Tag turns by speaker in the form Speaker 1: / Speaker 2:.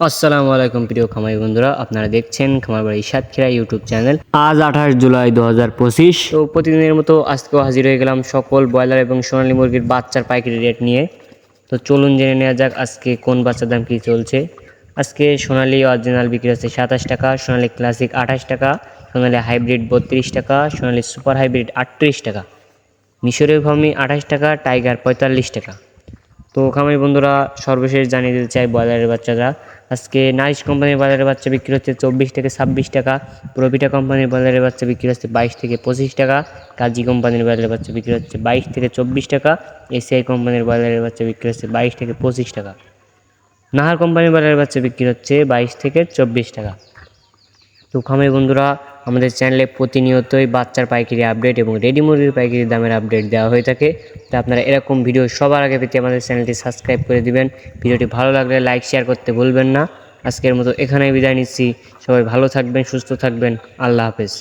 Speaker 1: আসসালামু আলাইকুম প্রিয় খামারি বন্ধুরা আপনারা দেখছেন খামারবাড়ি সাতক্ষীরা ইউটিউব চ্যানেল। আজ আঠাশ জুলাই দু হাজার পঁচিশ। তো প্রতিদিনের মতো আজকেও হাজির হয়ে গেলাম সকল ব্রয়লার এবং সোনালী মুরগির বাচ্চার পাইকারি রেট নিয়ে। তো চলুন জেনে নেওয়া যাক আজকে কোন বাচ্চার দাম কী চলছে। আজকে সোনালি অরিজিনাল বিক্রি হচ্ছে সাতাশ টাকা সোনালি ক্লাসিক আঠাশ টাকা সোনালী হাইব্রিড বত্রিশ টাকা সোনালি সুপার হাইব্রিড আটত্রিশ টাকা। মিশরের ভূমি আঠাশ টাকা টাইগার পঁয়তাল্লিশ টাকা। তো খামারি বন্ধুরা, সর্বশেষ জানিয়ে দিতে চাই বাজারের বাচ্চারা। আজকে নাইস কোম্পানির বাজারের বাচ্চা বিক্রি হচ্ছে চব্বিশ থেকে ছাব্বিশ টাকা। প্রবিটা কোম্পানির বাজারের বাচ্চা বিক্রি হচ্ছে বাইশ থেকে পঁচিশ টাকা। কাজী কোম্পানির বাজারের বাচ্চা বিক্রি হচ্ছে বাইশ থেকে চব্বিশ টাকা। এসিআই কোম্পানির বাজারের বাচ্চা বিক্রি হচ্ছে বাইশ থেকে পঁচিশ টাকা। নাহার কোম্পানির বাজারের বাচ্চা বিক্রি হচ্ছে বাইশ থেকে চব্বিশ টাকা। তো খামারি বন্ধুরা আমাদের চ্যানেলে প্রতিনিয়তই বাচ্চার পাইকারি আপডেট এবং রেডি মুরগির পাইকারি দামের আপডেট দেওয়া হয়ে থাকে। তো আপনারা এরকম ভিডিও সবার আগে পেতে আমাদের চ্যানেলটি সাবস্ক্রাইব করে দিবেন। ভিডিওটি ভালো লাগলে লাইক শেয়ার করতে ভুলবেন না। আজকের মতো এখানেই বিদায় নিচ্ছি। সবাই ভালো থাকবেন, সুস্থ থাকবেন। আল্লাহ হাফেজ।